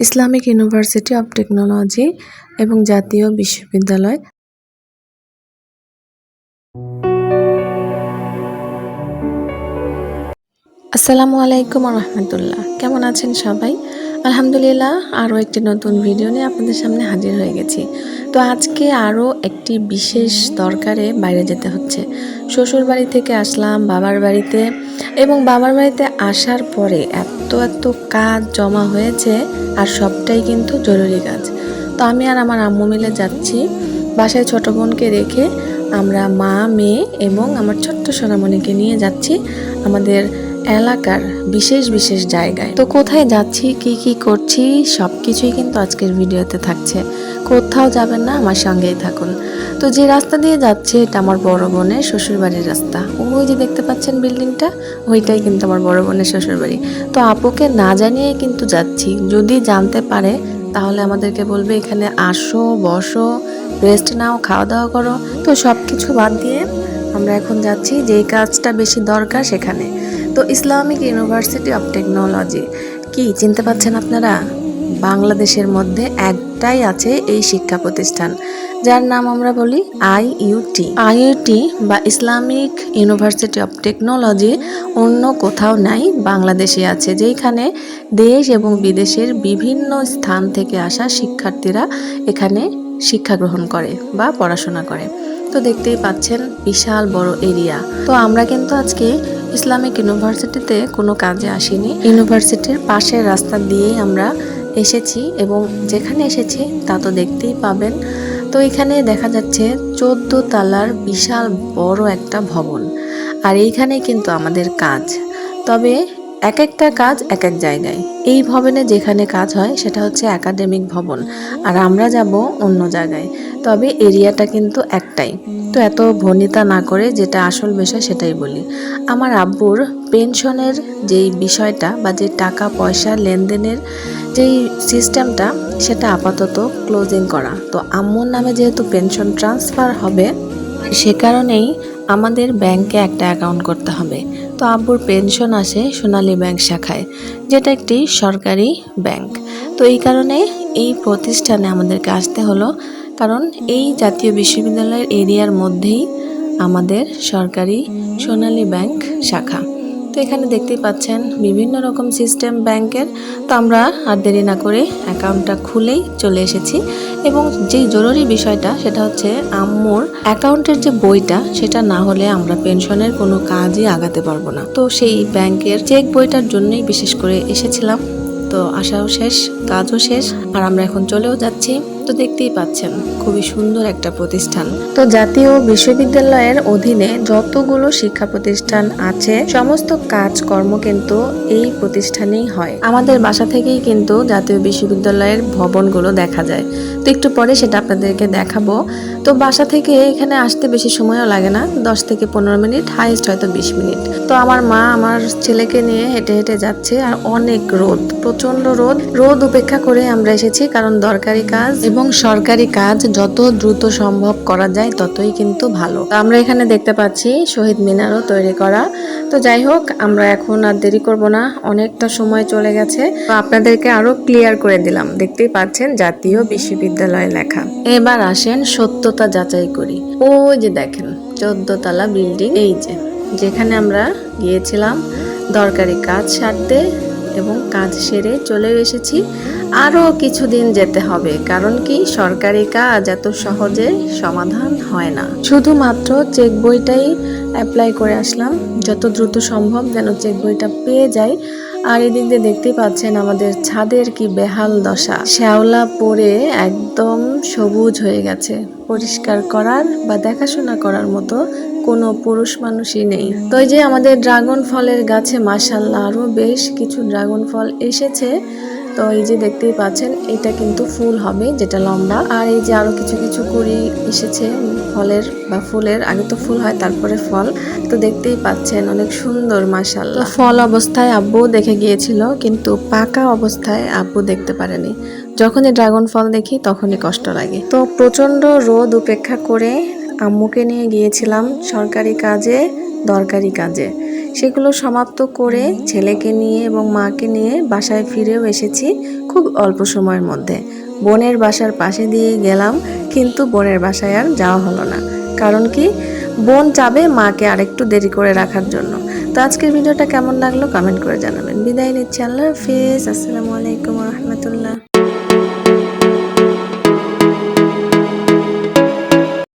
Islamic university of technology এবং জাতীয় বিশ্ববিদ্যালয়। আসসালামু আলাইকুম রহমতুল্লাহ। কেমন আছেন সবাই? আলহামদুলিল্লাহ, আরও একটি নতুন ভিডিও নিয়ে আপনাদের সামনে হাজির হয়ে গেছি। তো আজকে আরও একটি বিশেষ দরকারে বাইরে যেতে হচ্ছে। শ্বশুর বাড়ি থেকে আসলাম, বাবার বাড়িতে, এবং বাবার বাড়িতে আসার পরে এত এত কাজ জমা হয়েছে, আর সবটাই কিন্তু জরুরি কাজ। তো আমি আর আমার আম্মু মিলে যাচ্ছি। বাসায় ছোট বোনকে রেখে আমরা মা, মেয়ে এবং আমার ছোট্ট সোনামণিকে নিয়ে যাচ্ছি আমাদের এলাকার বিশেষ বিশেষ জায়গায়। তো কোথায় যাচ্ছি, কি কি করছি সব কিছুই কিন্তু আজকের ভিডিওতে থাকছে। কোথাও যাবেন না, আমার সঙ্গেই থাকুন। তো যে রাস্তা দিয়ে যাচ্ছে, এটা আমার বড় বোনের শ্বশুরবাড়ির রাস্তা। ওই যে দেখতে পাচ্ছেন বিল্ডিংটা, ওইটাই কিন্তু আমার বড় বোনের শ্বশুরবাড়ি। তো আপুকে না জানিয়ে কিন্তু যাচ্ছি। যদি জানতে পারে তাহলে আমাদেরকে বলবে, এখানে আসো, বসো রেস্ট নাও খাওয়া দাওয়া করো। তো সব কিছু বাদ দিয়ে আমরা এখন যাচ্ছি, যেই কাজটা বেশি দরকার সেখানে। তো ইসলামিক ইউনিভার্সিটি অফ টেকনোলজি, কি চিনতে পাচ্ছেন আপনারা? বাংলাদেশের মধ্যে একটাই আছে এই শিক্ষা প্রতিষ্ঠান, যার নাম আমরা বলি আইইউটি আইইউটি বা ইসলামিক ইউনিভার্সিটি অফ টেকনোলজি অন্য কোথাও নাই, বাংলাদেশে আছে যেখানে দেশ এবং বিদেশের বিভিন্ন স্থান থেকে আসা শিক্ষার্থীরা এখানে শিক্ষা গ্রহণ করে বা পড়াশোনা করে। তো দেখতেই পাচ্ছেন বিশাল বড় এরিয়া। তো আমরা কিন্তু আজকে ইসলামিক ইউনিভার্সিটিতে কোনো কাজে আসিনি। ইউনিভার্সিটির পাশের রাস্তা দিয়েই আমরা এসেছি এবং যেখানে এসেছি তা তো দেখতেই পাবেন। তো এখানে দেখা যাচ্ছে চোদ্দ তালার বিশাল বড় একটা ভবন। আর এইখানে কিন্তু আমাদের কাজ। তবে এক একটা কাজ এক এক জায়গায়। এই ভবনে যেখানে কাজ হয় সেটা হচ্ছে একাডেমিক ভবন। আর আমরা যাব অন্য জায়গায়। তবে এরিয়াটা কিন্তু একটাই। তো এত ভনিতা না করে যেটা আসল বিষয় সেটাই বলি। আমার আব্বুর পেনশনের যেই বিষয়টা বা যে টাকা, পয়সা, লেনদেনের যেই সিস্টেমটা সেটা আপাতত ক্লোজিং করা। তো আম্মুর নামে যেহেতু পেনশন ট্রান্সফার হবে, সে কারণেই আমাদের ব্যাংকে একটা অ্যাকাউন্ট করতে হবে। তো আব্বুর পেনশন আসে সোনালী ব্যাংক শাখায়, যেটা একটি সরকারি ব্যাংক। তো এই কারণে এই প্রতিষ্ঠানে আমাদেরকে আসতে হলো কারণ এই জাতীয় বিশ্ববিদ্যালয়ের এরিয়ার মধ্যেই আমাদের সরকারি সোনালী ব্যাংক শাখা। তো এখানে দেখতেই পাচ্ছেন বিভিন্ন রকম সিস্টেম ব্যাংকের। তো আমরা আর দেরি না করে অ্যাকাউন্টটা খুলেই চলে এসেছি এবং যেই জরুরি বিষয়টা সেটা হচ্ছে আম্মুর অ্যাকাউন্টের যে বইটা সেটা না হলে আমরা পেনশনের কোনো কাজই আগাতে পারব না। তো সেই ব্যাংকের চেক বইটার জন্যই বিশেষ করে এসেছিলাম। তো আশাও শেষ, কাজও শেষ, আর আমরা এখন চলেও যাচ্ছি। তো দেখতেই পাচ্ছেন খুবই সুন্দর একটা প্রতিষ্ঠান। তো জাতীয় বিশ্ববিদ্যালয়ের অধীনে যতগুলো শিক্ষা প্রতিষ্ঠান আছে সমস্ত কাজকর্ম কিন্তু এই প্রতিষ্ঠানেই হয়। আমাদের বাসা থেকেই কিন্তু জাতীয় বিশ্ববিদ্যালয়ের ভবনগুলো দেখা যায়। তো একটু পরে সেটা আপনাদেরকে দেখাবো। তো বাসা থেকে এখানে আসতে বেশি সময়ও লাগে না দশ থেকে পনেরো মিনিট হাইস্ট হয়তো বিশ মিনিট। তো আমার মা আমার ছেলেকে নিয়ে হেঁটে হেঁটে যাচ্ছে আর অনেক রোদ প্রচণ্ড রোদ। রোদ উপেক্ষা করে আমরা এসেছি কারণ দরকারি কাজ। এবং সরকারি কাজ যত দ্রুত সম্ভব করা যায় ততই কিন্তু ভালো। তো আমরা এখানে দেখতে পাচ্ছি শহীদ মিনারও তৈরি করা। তো যাই হোক, আমরা এখন আর দেরি করব না। অনেকটা সময় চলে গেছে। তো আপনাদেরকে আরও ক্লিয়ার করে দিলাম। দেখতেই পাচ্ছেন জাতীয় বিশ্ববিদ্যালয় লেখা। এবার আসেন সত্যতা যাচাই করি। ওই যে দেখেন, চোদ্দ তলা বিল্ডিং। এই যে, যেখানে আমরা গিয়েছিলাম দরকারি কাজ সারতে। এবং কাজ সেরে চলে এসেছি। আরও কিছুদিন যেতে হবে, কারণ কি সরকারি কাজ এত সহজে সমাধান হয় না। শুধুমাত্র চেক বইটাই অ্যাপ্লাই করে আসলাম। যত দ্রুত সম্ভব যেন চেক বইটা পেয়ে যাই। আর এদিক দিয়ে দেখতে পাচ্ছেন আমাদের ছাদের কি বেহাল দশা। শ্যাওলা পরে একদম সবুজ হয়ে গেছে। পরিষ্কার করার বা দেখাশোনা করার মতো কোনো পুরুষ মানুষই নেই। তো যে আমাদের ড্রাগন ফলের গাছে মাসাল্লাহ আরও বেশ কিছু ড্রাগন ফল এসেছে। তো এই যে দেখতেই পাচ্ছেন, এটা কিন্তু ফুল হবে, যেটা লম্বা। আর এই যে আরও কিছু কিছু কুড়ি এসেছে ফলের বা ফুলের, আগে তো ফুল হয়, তারপরে ফল। তো দেখতেই পাচ্ছেন, অনেক সুন্দর মাসাল্লাহ ফল অবস্থায় আব্বু দেখে গিয়েছিল, কিন্তু পাকা অবস্থায় আব্বু দেখতে পারেনি। যখনই ড্রাগন ফল দেখি, তখনই কষ্ট লাগে। তো প্রচণ্ড রোদ উপেক্ষা করে আম্মুকে নিয়ে গিয়েছিলাম সরকারি কাজে, দরকারি কাজে। সেগুলো সমাপ্ত করে ছেলেকে নিয়ে এবং মাকে নিয়ে বাসায় ফিরেও এসেছি খুব অল্প সময়ের মধ্যে। বোনের বাসার পাশে দিয়ে গেলাম, কিন্তু বোনের বাসায় আর যাওয়া হলো না। কারণ কি? বোন চাবে মাকে আরেকটু দেরি করে রাখার জন্য। তো আজকের ভিডিওটা কেমন লাগল? কমেন্ট করে জানাবেন। বিদায় নিচ্ছি। আল্লাহ হাফিজ। আসসালামু আলাইকুম রহমতুল্লাহ।